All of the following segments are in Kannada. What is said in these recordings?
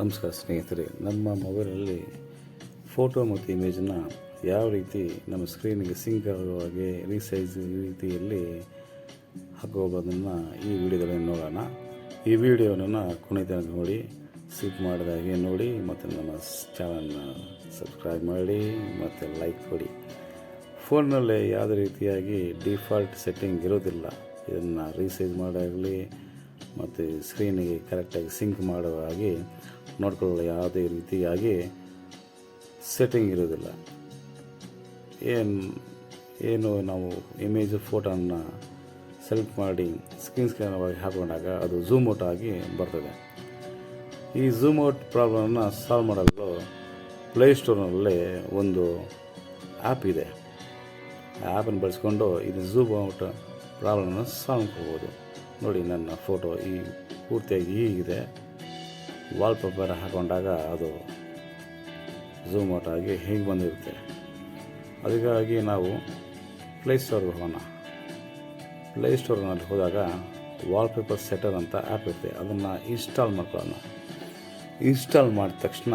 ನಮಸ್ಕಾರ ಸ್ನೇಹಿತರೆ, ನಮ್ಮ ಮೊಬೈಲಲ್ಲಿ ಫೋಟೋ ಮತ್ತು ಇಮೇಜನ್ನು ಯಾವ ರೀತಿ ನಮ್ಮ ಸ್ಕ್ರೀನಿಗೆ ಸಿಂಕ್ ಆಗುವ ಹಾಗೆ ರೀಸೈಜ್ ರೀತಿಯಲ್ಲಿ ಹಾಕೋಬೋದನ್ನು ಈ ವಿಡಿಯೋದಲ್ಲಿ ನೋಡೋಣ. ಈ ವಿಡಿಯೋವನ್ನು ಕೊನೆ ತನಕ ನೋಡಿ, ಸ್ಕಿಪ್ ಮಾಡಿದಾಗೆ ನೋಡಿ ಮತ್ತು ನಮ್ಮ ಚಾನಲ್ನ ಸಬ್ಸ್ಕ್ರೈಬ್ ಮಾಡಿ ಮತ್ತು ಲೈಕ್ ಕೊಡಿ. ಫೋನ್ನಲ್ಲಿ ಯಾವುದೇ ರೀತಿಯಾಗಿ ಡಿಫಾಲ್ಟ್ ಸೆಟ್ಟಿಂಗ್ ಇರೋದಿಲ್ಲ. ಇದನ್ನು ರೀಸೈಜ್ ಮಾಡಾಗಲಿ ಮತ್ತು ಸ್ಕ್ರೀನಿಗೆ ಕರೆಕ್ಟಾಗಿ ಸಿಂಕ್ ಮಾಡುವ ಹಾಗೆ ನೋಡ್ಕೊಳ್ಳಲು ಯಾವುದೇ ರೀತಿಯಾಗಿ ಸೆಟ್ಟಿಂಗ್ ಇರೋದಿಲ್ಲ ಏನು ಏನು ನಾವು ಇಮೇಜ್ ಫೋಟೋನ ಸೆಲೆಕ್ಟ್ ಮಾಡಿ ಸ್ಕ್ರೀನ್ ಸ್ಕ್ಯಾನವಾಗಿ ಹಾಕೊಂಡಾಗ ಅದು ಝೂಮ್ ಔಟ್ ಆಗಿ ಬರ್ತದೆ. ಈ ಝೂಮ್ ಔಟ್ ಪ್ರಾಬ್ಲಮನ್ನು ಸಾಲ್ವ್ ಮಾಡಲು ಪ್ಲೇಸ್ಟೋರ್ನಲ್ಲಿ ಒಂದು ಆ್ಯಪ್ ಇದೆ. ಆ ಆ್ಯಪನ್ನು ಬಳಸ್ಕೊಂಡು ಇದು ಝೂಮ್ ಔಟ್ ಪ್ರಾಬ್ಲಮ್ನ ಸಾಲ್ವ್ ಮಾಡ್ಕೋಬೋದು ನೋಡಿ ನನ್ನ ಫೋಟೋ ಈ ಪೂರ್ತಿಯಾಗಿ ಹೀಗಿದೆ. ವಾಲ್ಪೇಪರ್ ಹಾಕೊಂಡಾಗ ಅದು ಝೂಮ್ ಔಟ್ ಆಗಿ ಹೀಗೆ ಬಂದಿರುತ್ತೆ. ಅದಕ್ಕಾಗಿ ನಾವು ಪ್ಲೇಸ್ಟೋರ್ಗೆ ಹೋಗೋಣ. ಪ್ಲೇಸ್ಟೋರ್ನಲ್ಲಿ ಹೋದಾಗ ವಾಲ್ಪೇಪರ್ ಸೆಟರ್ ಅಂತ ಆ್ಯಪ್ ಇರುತ್ತೆ. ಅದನ್ನು ಇನ್ಸ್ಟಾಲ್ ಮಾಡ್ಕೊಳ್ಳೋಣ. ಇನ್ಸ್ಟಾಲ್ ಮಾಡಿದ ತಕ್ಷಣ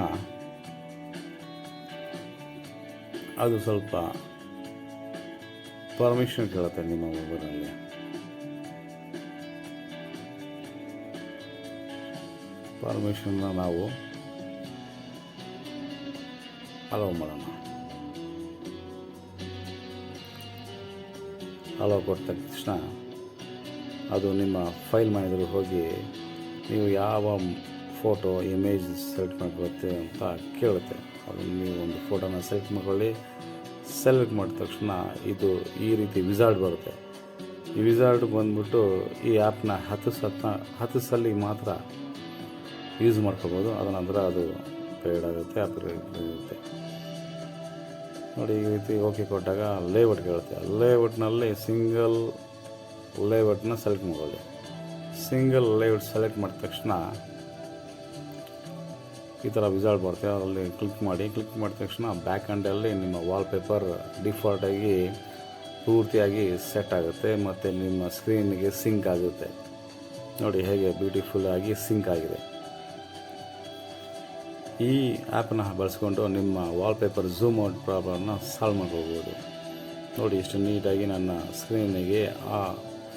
ಅದು ಸ್ವಲ್ಪ ಪರ್ಮಿಷನ್ ಕೇಳುತ್ತೆ ನಿಮ್ಮ ಮೊಬೈಲಲ್ಲಿ ಪರ್ಮಿಷನ್ನ ನಾವು ಅಲೋ ಮಾಡೋಣ. ಅಲೋ ಕೊಟ್ಟ ತಕ್ಷಣ ಅದು ನಿಮ್ಮ ಫೈಲ್ ಮಾಡಿದ್ರು ಹೋಗಿ ನೀವು ಯಾವ ಫೋಟೋ, ಇಮೇಜ್ ಸೆಲೆಕ್ಟ್ ಮಾಡ್ಕೊಳುತ್ತೆ ಅಂತ ಕೇಳುತ್ತೆ. ಅದನ್ನು ನೀವು ಒಂದು ಫೋಟೋನ ಸೆಲೆಕ್ಟ್ ಮಾಡ್ಕೊಳ್ಳಿ. ಸೆಲೆಕ್ಟ್ ಮಾಡಿದ ತಕ್ಷಣ ಇದು ಈ ರೀತಿ ವಿಸಾರ್ಡ್ ಬರುತ್ತೆ. ಈ ವಿಸಾರ್ಡ್ ಬಂದ್ಬಿಟ್ಟು ಈ ಆ್ಯಪ್ನ ಹತ್ತು ಸತ್ತ ಹತ್ತು ಸಲ ಮಾತ್ರ ಯೂಸ್ ಮಾಡ್ಕೋಬೋದು. ಅದ ನಂತರ ಅದು ಪಿರಿಯಡ್ ಆಗುತ್ತೆ ಅಪ್ಗ್ರೇಡ್ ಇರುತ್ತೆ. ನೋಡಿ, ಈ ರೀತಿ ಓಕೆ ಕೊಟ್ಟಾಗ ಲೇಔಟ್ ಕೇಳುತ್ತೆ. ಲೇಔಟ್ನಲ್ಲಿ ಸಿಂಗಲ್ ಲೇಔಟ್ನ ಸೆಲೆಕ್ಟ್ ಮಾಡ್ಕೊಳ್ಳಿ. ಸಿಂಗಲ್ ಲೇಔಟ್ ಸೆಲೆಕ್ಟ್ ಮಾಡಿದ ತಕ್ಷಣ ಈ ಥರ ವಿಸಾಲ್ಟ್ ಬರುತ್ತೆ. ಅದರಲ್ಲಿ ಕ್ಲಿಕ್ ಮಾಡಿ ಕ್ಲಿಕ್ ಮಾಡಿದ ತಕ್ಷಣ ಬ್ಯಾಕ್ ಹ್ಯಾಂಡಲ್ಲಿ ನಿಮ್ಮ ವಾಲ್ಪೇಪರ್ ಡಿಫಾಲ್ಟಾಗಿ ಪೂರ್ತಿಯಾಗಿ ಸೆಟ್ ಆಗುತ್ತೆ. ಮತ್ತು ನಿಮ್ಮ ಸ್ಕ್ರೀನಿಗೆ ಸಿಂಕ್ ಆಗುತ್ತೆ. ನೋಡಿ, ಹೇಗೆ ಬ್ಯೂಟಿಫುಲ್ ಆಗಿ ಸಿಂಕ್ ಆಗಿದೆ. ಈ ಆ್ಯಪನ್ನು ಬಳಸ್ಕೊಂಡು ನಿಮ್ಮ ವಾಲ್ಪೇಪರ್ ಝೂಮ್ ಔಟ್ ಪ್ರಾಬ್ಲಮ್ನ ಸಾಲ್ವ್ ಮಾಡ್ಕೋಬೋದು. ನೋಡಿ ಇಷ್ಟು ನೀಟಾಗಿ ನನ್ನ ಸ್ಕ್ರೀನಿಗೆ ಆ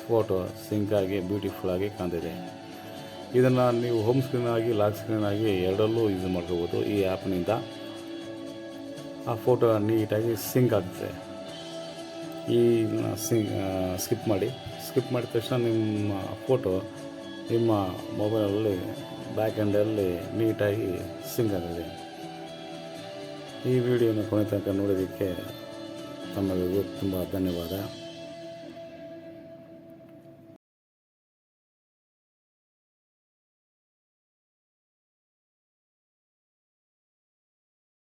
ಫೋಟೋ ಸಿಂಕಾಗಿ ಬ್ಯೂಟಿಫುಲ್ಲಾಗಿ ಕಾಣ್ತಿದೆ. ಇದನ್ನು ನೀವು ಹೋಮ್ ಸ್ಕ್ರೀನ್ ಆಗಿ ಲಾಕ್ ಸ್ಕ್ರೀನ್ ಆಗಿ ಎರಡಲ್ಲೂ ಯೂಸ್ ಮಾಡ್ಕೋಬೋದು. ಈ ಆ್ಯಪ್ನಿಂದ ಆ ಫೋಟೋ ನೀಟಾಗಿ ಸಿಂಕ್ ಆಗುತ್ತೆ ಈ ಸಿಂಕ್ ಸ್ಕಿಪ್ ಮಾಡಿ. ಸ್ಕಿಪ್ ಮಾಡಿದ ತಕ್ಷಣ ನಿಮ್ಮ ಫೋಟೋ ನಿಮ್ಮ ಮೊಬೈಲಲ್ಲಿ ಬ್ಯಾಕ್ ಎಂಡಲ್ಲಿ ನೀಟಾಗಿ ಸಿಂಗ್ ಆಗಿದೆ. ಈ ವಿಡಿಯೋನ ಕೊನೆ ತನಕ ನೋಡೋದಕ್ಕೆ ತಮಗೆ ತುಂಬ ಧನ್ಯವಾದ.